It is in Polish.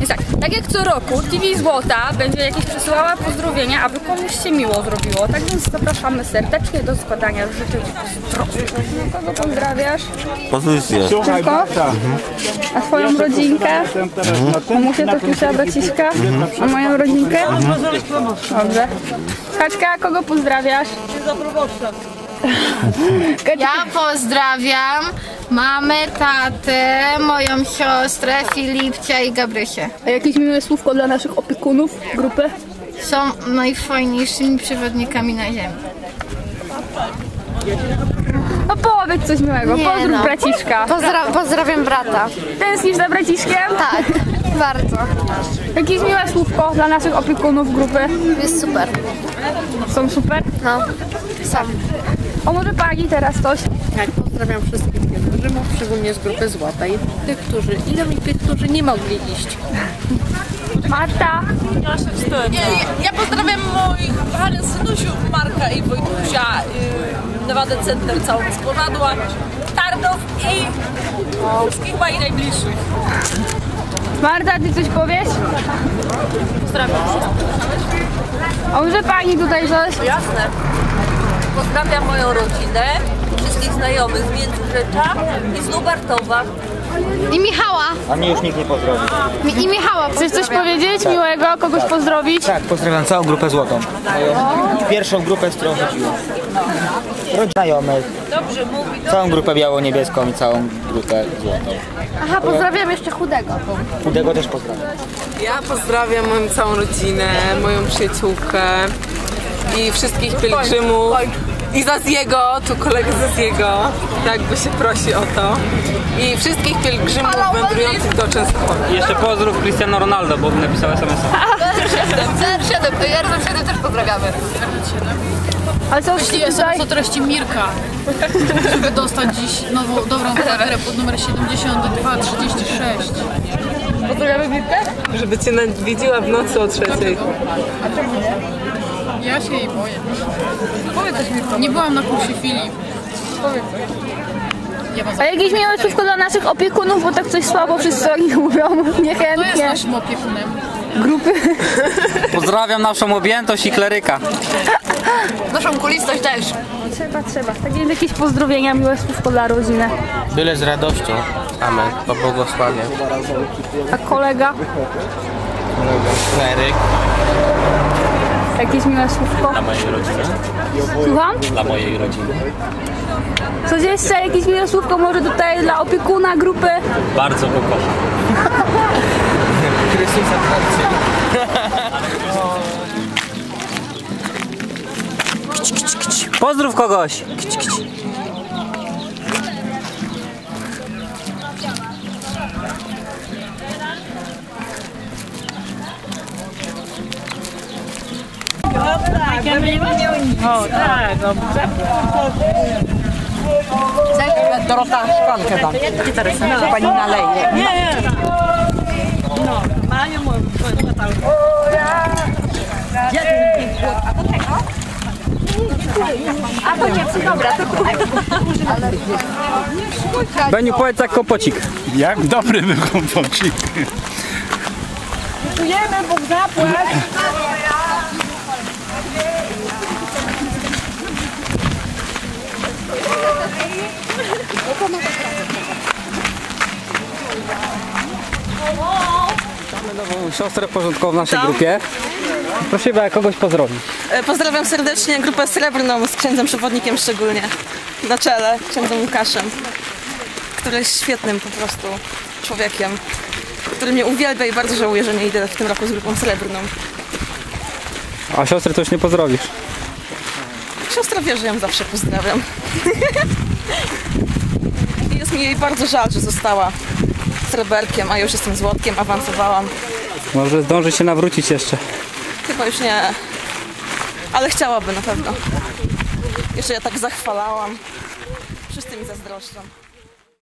Jest tak, tak jak co roku TV Złota będzie jakieś przesyłała pozdrowienia, aby komuś się miło zrobiło. Tak więc zapraszamy serdecznie do składania życzeń pozdrowień. Kogo pozdrawiasz? Pozycję. Tylko? A swoją rodzinkę? Mamusię to pisze braciszka? A moją rodzinkę? Dobrze. Kaczka, kogo pozdrawiasz? Ja pozdrawiam mamę, tatę, moją siostrę, Filipcia i Gabrysię. A jakieś miłe słówko dla naszych opiekunów grupy? Są najfajniejszymi przewodnikami na ziemi. No powiedz coś miłego, Nie pozdrów no. braciszka. Pozdra- pozdrawiam brata. Tęsknisz za braciszkiem? Tak, bardzo. Jakieś miłe słówko dla naszych opiekunów grupy? Jest super. Są super? No, sam. O może pani teraz coś? Tak, pozdrawiam wszystkich pielgrzymów, szczególnie z grupy złotej. Tych, którzy idą i tych, którzy nie mogli iść. Marta, Ja pozdrawiam moich parę synusiów Marka i Wojtusia, yy, Nevada Center, całą Sporadła, Tarnów i wszystkich moich najbliższych. Marta, ty coś powiesz? Pozdrawiam. A może pani tutaj coś? Jasne. Pozdrawiam moją rodzinę, wszystkich znajomych z Międzyrzecza i z Lubartowa. I Michała. A mnie już nikt nie pozdrowi. Mi- I Michała Chcesz coś powiedzieć miłego, kogoś pozdrowić? Tak, pozdrawiam całą grupę złotą. Moją pierwszą grupę, z którą chodziłem. Znajomych, Dobrze mówi. całą grupę biało-niebieską i całą grupę złotą. Aha, pozdrawiam jeszcze chudego. Chudego też pozdrawiam. Ja pozdrawiam moją całą rodzinę, moją przyjaciółkę i wszystkich pielgrzymów. I Zaziego, tu kolegę Zaziego, tak by się prosi o to. I wszystkich pielgrzymów wędrujących do Częstochowy. Jeszcze pozdrów Cristiano Ronaldo, bo napisał SMS-a. CR7, CR7 też pozdrawiamy. Ale co tutaj? o treści Mirka, żeby dostać dziś nową, dobrą kwaterę pod numer 7236. Pozdrawiamy Mirkę? Żeby cię nawiedziła w nocy o trzeciej. Ja się jej boję. Powiedz coś Mirko. Nie byłam na kursie Filip. Ja was A jakieś miłe słówko dla naszych opiekunów, bo tak coś słabo wszyscy o nich mówią, To jest niechętnie. naszym opiekunem. Grupy. Pozdrawiam naszą objętość i kleryka. Naszą kulistość też. Trzeba, trzeba. Tak więc jakieś pozdrowienia, miłe słówko dla rodziny. Byle z radością. Amen. Pobłogosławię. A kolega? Kleryk Jakieś miłe słówko? dla mojej rodziny. Słucham? Dla mojej rodziny. Coś jeszcze? Jakieś miłe słówko może tutaj dla opiekuna grupy? Bardzo go kocham. Chrystusa Pozdrów kogoś. Dorota, szklankę dam. Pani naleje. Nie, Beniu, powiedz jak kopocik. Jak dobry był kompocik. Mamy nową siostrę porządkową w naszej grupie. Prosimy kogoś pozdrowić. E, Pozdrawiam serdecznie grupę srebrną z księdzem przewodnikiem szczególnie na czele, księdzem Łukaszem, który jest świetnym po prostu człowiekiem, który mnie uwielbia i bardzo żałuję, że nie idę w tym roku z grupą srebrną. A siostry to już nie pozdrowisz. Siostra wie, że ją zawsze pozdrawiam. I jest mi jej bardzo żal, że została sreberkiem, a już jestem złotkiem, awansowałam. Może zdąży się nawrócić jeszcze. Chyba już nie, ale chciałaby na pewno. Jeszcze ja tak zachwalałam. Wszyscy mi zazdroszczą.